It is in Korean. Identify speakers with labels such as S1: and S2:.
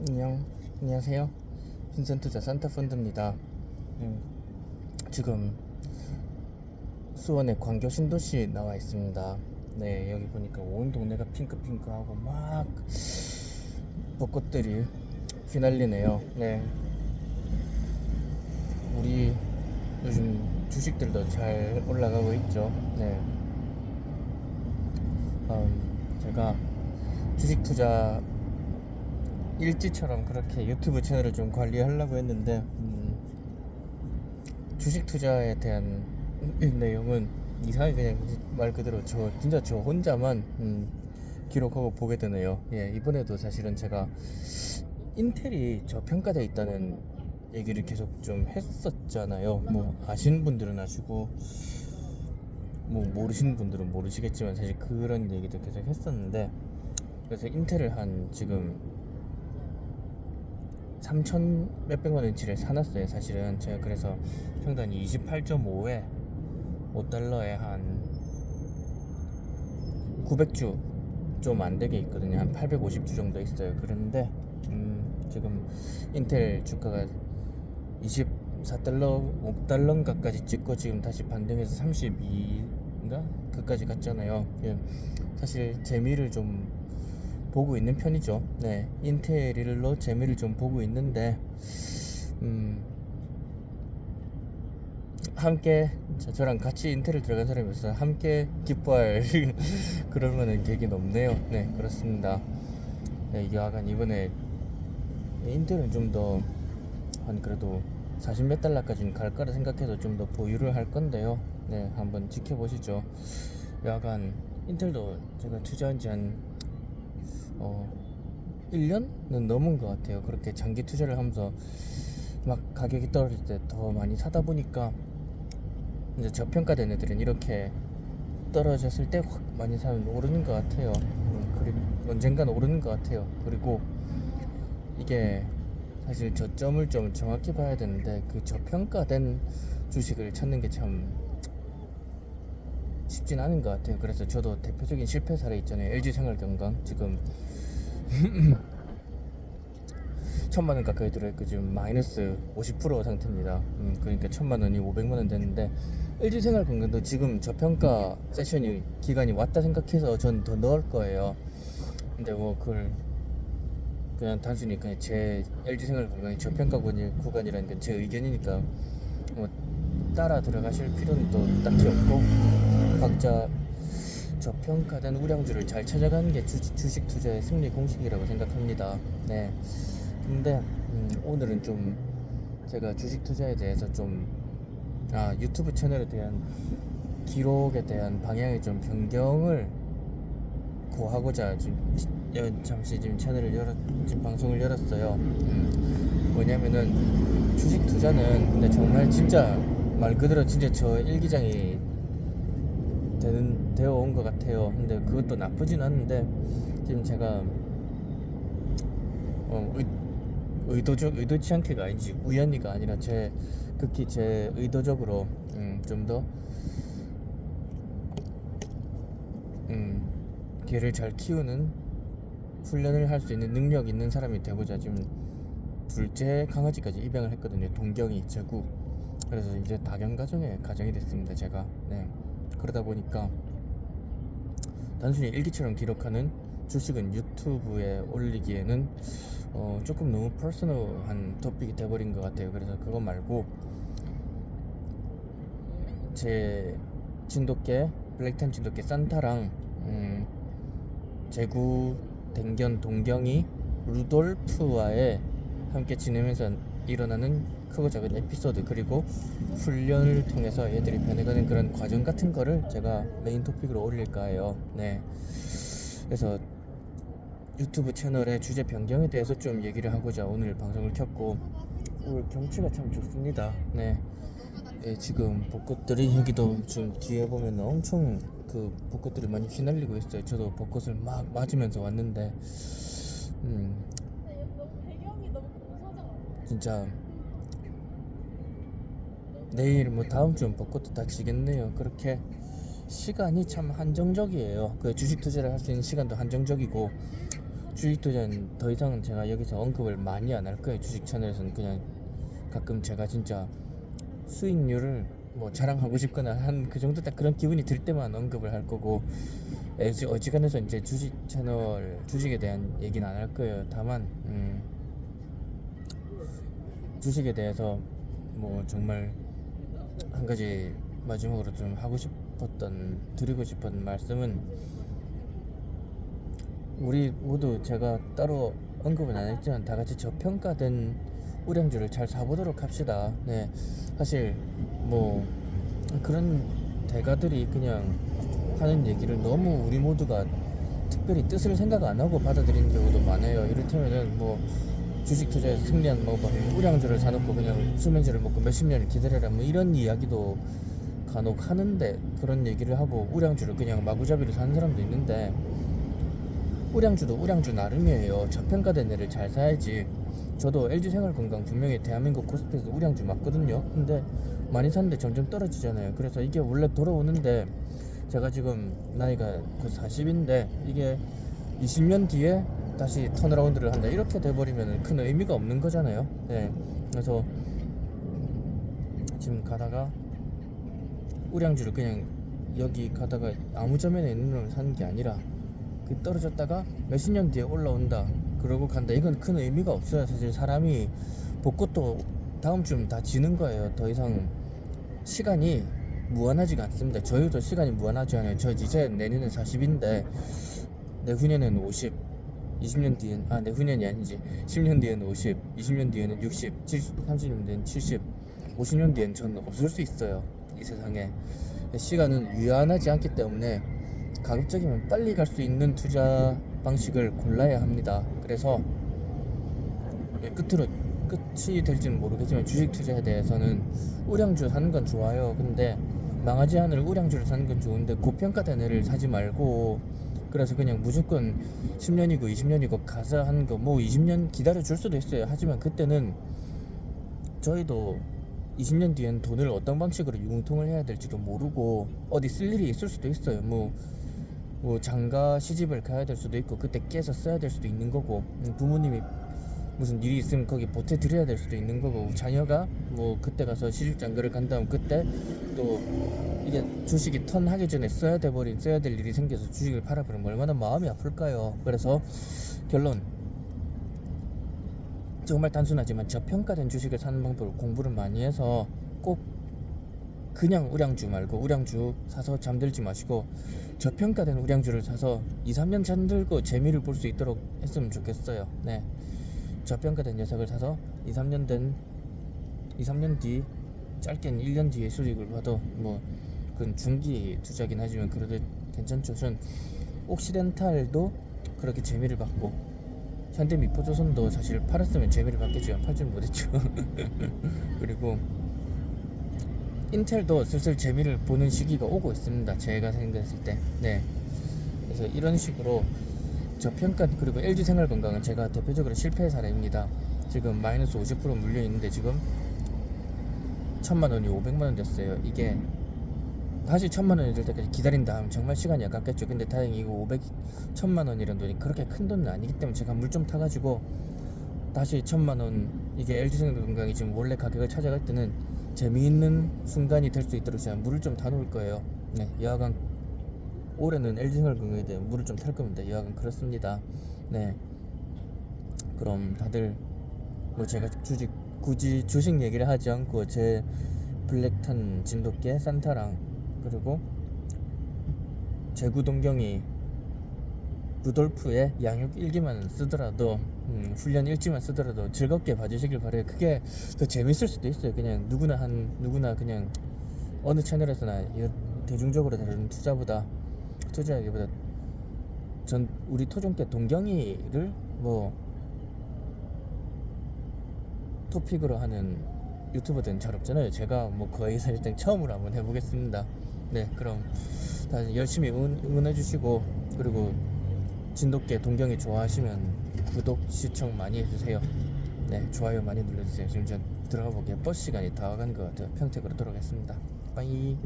S1: 안녕. 안녕하세요. 빈센투자 산타펀드입니다. 음, 지금 수원의 광교 신도시 나와 있습니다. 네 여기 보니까 온 동네가 핑크핑크하고 막 벚꽃들이 휘날리네요. 네. 우리 요즘 주식들도 잘 올라가고 있죠. 네. 음, 제가 주식 투자 일지처럼 그렇게 유튜브 채널을 좀 관리하려고 했는데 음, 주식 투자에 대한 내용은 이상하게 그냥 말 그대로 저 진짜 저 혼자만 음, 기록하고 보게 되네요. 예, 이번에도 사실은 제가 인텔이 저평가돼 있다는 얘기를 계속 좀 했었잖아요. 뭐 아시는 분들은 아시고 뭐 모르시는 분들은 모르시겠지만 사실 그런 얘기도 계속 했었는데 그래서 인텔을 한 지금 3천 몇백만 원치를 사놨어요. 사실은 제가 그래서 평단이 28.5에 5달러에 한 900주 좀 안 되게 있거든요. 한 850주 정도 있어요. 그런데 음 지금 인텔 주가가 24달러 5달러인가까지 찍고 지금 다시 반등해서 32인가? 그까지 갔잖아요. 예. 사실 재미를 좀 보고 있는 편이죠. 네, 인테리얼로 재미를 좀 보고 있는데, 음, 함께 저- 저랑 같이 인텔을 들어간 사람이어서 함께 기뻐할 만한 계기는 없네요. 네, 그렇습니다. 네, 약간 이번에 인텔은 좀더 한 그래도 40 몇 달러까지는 갈 거라 생각해서 좀 더 보유를 할 건데요. 네, 한번 지켜보시죠. 약간 인텔도 제가 투자한 지한 어, 1년은 넘은 것 같아요. 그렇게 장기 투자를 하면서 막 가격이 떨어질 때 더 많이 사다 보니까 이제 저평가된 애들은 이렇게 떨어졌을 때 확 많이 사면 오르는 것 같아요. 음, 그리고 언젠간 오르는 것 같아요. 그리고 이게 사실 저점을 좀 정확히 봐야 되는데 그 저평가된 주식을 찾는 게 참 쉽진 않은 것 같아요. 그래서 저도 대표적인 실패 사례 있잖아요. LG 생활건강 지금 천만 원 가까이 들어있고 지금 마이너스 50% 상태입니다. 음, 그러니까 천만 원이 500만 원 됐는데 LG 생활 건강도 지금 저평가 세션이 기간이 왔다 생각해서 전 더 넣을 거예요. 근데 뭐 그걸 그냥 단순히 그냥 제 LG 생활 건강이 저평가 구간이- 구간이라는 건 제 의견이니까 뭐 따라 들어가실 필요는 또 딱히 없고 각자 저평가된 우량주를 잘 찾아가는 게 주, 주식 투자의 승리 공식이라고 생각합니다. 네. 근데 음, 오늘은 좀 제가 주식 투자에 대해서 좀 아, 유튜브 채널에 대한 기록에 대한 방향의 좀 변경을 고하고자 지금 잠시 지금 채널을 열었 지금 방송을 열었어요. 음, 뭐냐면은 주식 투자는 근데 정말 진짜 말 그대로 진짜 저 일기장이 되는 되어 온 것 같아요. 근데 그것도 나쁘진 않은데 지금 제가 어, 의, 의도적 의도치 않게가 아니지 우연히가 아니라 제 극히 제 의도적으로 음, 좀더 음, 개를 잘 키우는 훈련을 할 수 있는 능력 있는 사람이 되고자 지금 둘째 강아지까지 입양을 했거든요. 동경이 제구. 그래서 이제 다견 가정에 가정이 됐습니다. 제가 네 그러다 보니까 단순히 일기처럼 기록하는 주식은 유튜브에 올리기에는 어, 조금 너무 퍼스널한 토픽이 돼버린 것 같아요. 그래서 그거 말고 제 진돗개 블랙템 진돗개 산타랑 음, 제구 댕견 동경이 루돌프와의 함께 지내면서 일어나는 크고 작은 에피소드 그리고 훈련을 통해서 얘들이 변해가는 그런 과정 같은 거를 제가 메인 토픽으로 올릴까 해요. 네. 그래서 유튜브 채널의 주제 변경에 대해서 좀 얘기를 하고자 오늘 방송을 켰고 오늘 경치가 참 좋습니다. 네. 예, 지금 벚꽃들이 여기도 지금 뒤에 보면 엄청 그 벚꽃들이 많이 휘날리고 있어요. 저도 벚꽃을 막 맞으면서 왔는데, 음,
S2: 공사장
S1: 진짜 내일 뭐 다음 주는 벚꽃도 다 지겠네요. 그렇게 시간이 참 한정적이에요. 그 주식 투자를 할 수 있는 시간도 한정적이고 주식 투자는 더 이상 제가 여기서 언급을 많이 안 할 거예요. 주식 채널에서는 그냥 가끔 제가 진짜 수익률을 뭐 자랑하고 싶거나 한 그 정도 딱 그런 기분이 들 때만 언급을 할 거고 어지, 어지간해서 이제 주식 채널 주식에 대한 얘기는 안 할 거예요. 다만 음, 주식에 대해서 뭐 정말 한 가지 마지막으로 좀 하고 싶었던 드리고 싶은 말씀은 우리 모두 제가 따로 언급은 안 했지만 다 같이 저평가된 우량주를 잘 사보도록 합시다. 네, 사실 뭐 그런 대가들이 그냥 하는 얘기를 너무 우리 모두가 특별히 뜻을 생각 안 하고 받아들이는 경우도 많아요. 이를테면은 뭐 주식 투자에서 승리한 뭐 우량주를 사놓고 그냥 수면제를 먹고 몇십 년을 기다려라 뭐 이런 이야기도 간혹 하는데 그런 얘기를 하고 우량주를 그냥 마구잡이로 사는 사람도 있는데 우량주도 우량주 나름이에요. 저평가된 애를 잘 사야지. 저도 LG 생활건강 분명히 대한민국 코스피에서 우량주 맞거든요. 근데 많이 샀는데 점점 떨어지잖아요. 그래서 이게 원래 돌아오는데 제가 지금 나이가 곧 40인데 이게 20년 뒤에 다시 턴어라운드를 한다. 이렇게 돼버리면 큰 의미가 없는 거잖아요. 네. 그래서 지금 가다가 우량주를 그냥 여기 가다가 아무 점에나 있는 걸 사는 게 아니라 그 떨어졌다가 몇십 년 뒤에 올라온다. 그러고 간다. 이건 큰 의미가 없어요. 사실 사람이 벚꽃도 다음 주면 다 지는 거예요. 더 이상 시간이 무한하지가 않습니다. 저희도 시간이 무한하지 않아요. 저 이제 내년은 40인데 내후년에는 50 20년 뒤엔 아 내후년이 아니지 10년 뒤에는 50 20년 뒤에는 60 70, 30년 뒤에는 70 50년 뒤엔 저는 없을 수 있어요 이 세상에 시간은 유한하지 않기 때문에 가급적이면 빨리 갈 수 있는 투자 방식을 골라야 합니다. 그래서 예, 끝으로 끝이 될지는 모르겠지만 주식 투자에 대해서는 우량주 사는 건 좋아요. 근데 망하지 않을 우량주를 사는 건 좋은데 고평가된 애를 사지 말고 그래서 그냥 무조건 10년이고 20년이고 가서 하는 거 뭐 20년 기다려 줄 수도 있어요. 하지만 그때는 저희도 20년 뒤엔 돈을 어떤 방식으로 융통을 해야 될지도 모르고 어디 쓸 일이 있을 수도 있어요. 뭐, 뭐 장가 시집을 가야 될 수도 있고 그때 깨서 써야 될 수도 있는 거고 음, 부모님이 무슨 일이 있으면 거기 보태 드려야 될 수도 있는 거고 자녀가 뭐 그때 가서 시집 장가를 간 다음 그때 또 이게 주식이 턴 하기 전에 써야 돼 버린 써야 될 일이 생겨서 주식을 팔아버리면 얼마나 마음이 아플까요? 그래서 결론 정말 단순하지만 저평가된 주식을 사는 방법을 공부를 많이 해서 꼭 그냥 우량주 말고 우량주 사서 잠들지 마시고 저평가된 우량주를 사서 2, 3년 잠들고 재미를 볼 수 있도록 했으면 좋겠어요. 네. 저평가된 녀석을 사서 2, 3년 된 2, 3년 뒤 짧게는 1년 뒤에 수익을 봐도 뭐 그건 중기 투자긴 하지만 그래도 괜찮죠. 전 옥시덴탈도 그렇게 재미를 봤고 현대 미포조선도 사실 팔았으면 재미를 받겠지만 팔지는 못했죠. 그리고 인텔도 슬슬 재미를 보는 시기가 오고 있습니다. 제가 생각했을 때. 네. 그래서 이런 식으로 저평가 그리고 LG 생활건강은 제가 대표적으로 실패 사례입니다. 지금 마이너스 50% 물려 있는데 지금 천만 원이 500만 원 됐어요. 이게 다시 천만 원이 될 때까지 기다린 다음 정말 시간이 아깝겠죠. 근데 다행히 이거 500 천만 원이라는 돈이 그렇게 큰 돈은 아니기 때문에 제가 물 좀 타가지고 다시 천만 원 이게 LG 생활건강이 지금 원래 가격을 찾아갈 때는 재미있는 순간이 될 수 있도록 제가 물을 좀 타 놓을 거예요. 네, 여하간 올해는 LG 생활건강에 대해 물을 좀 탈 겁니다. 여하간 그렇습니다. 네, 그럼 다들 뭐 제가 주식 굳이 주식 얘기를 하지 않고 제 블랙탄 진돗개 산타랑 그리고 제구동경이 루돌프의 양육 일기만 쓰더라도 음, 훈련 일지만 쓰더라도 즐겁게 봐주시길 바래요. 그게 더 재밌을 수도 있어요. 그냥 누구나 한 누구나 그냥 어느 채널에서나 이 대중적으로 다루는 투자보다 투자하기보다 전 우리 토종계 동경이를 뭐 토픽으로 하는 유튜버들은 잘 없잖아요. 제가 뭐 거의 사실상 처음으로 한번 해보겠습니다. 네, 그럼 다들 열심히 응원, 응원해 주시고 그리고 진돗개 동경이 좋아하시면 구독 시청 많이 해주세요. 네, 좋아요 많이 눌러주세요. 지금 전 들어가 보기에 버스 시간이 다 와가는 것 같아요. 평택으로 돌아가겠습니다. 빠이.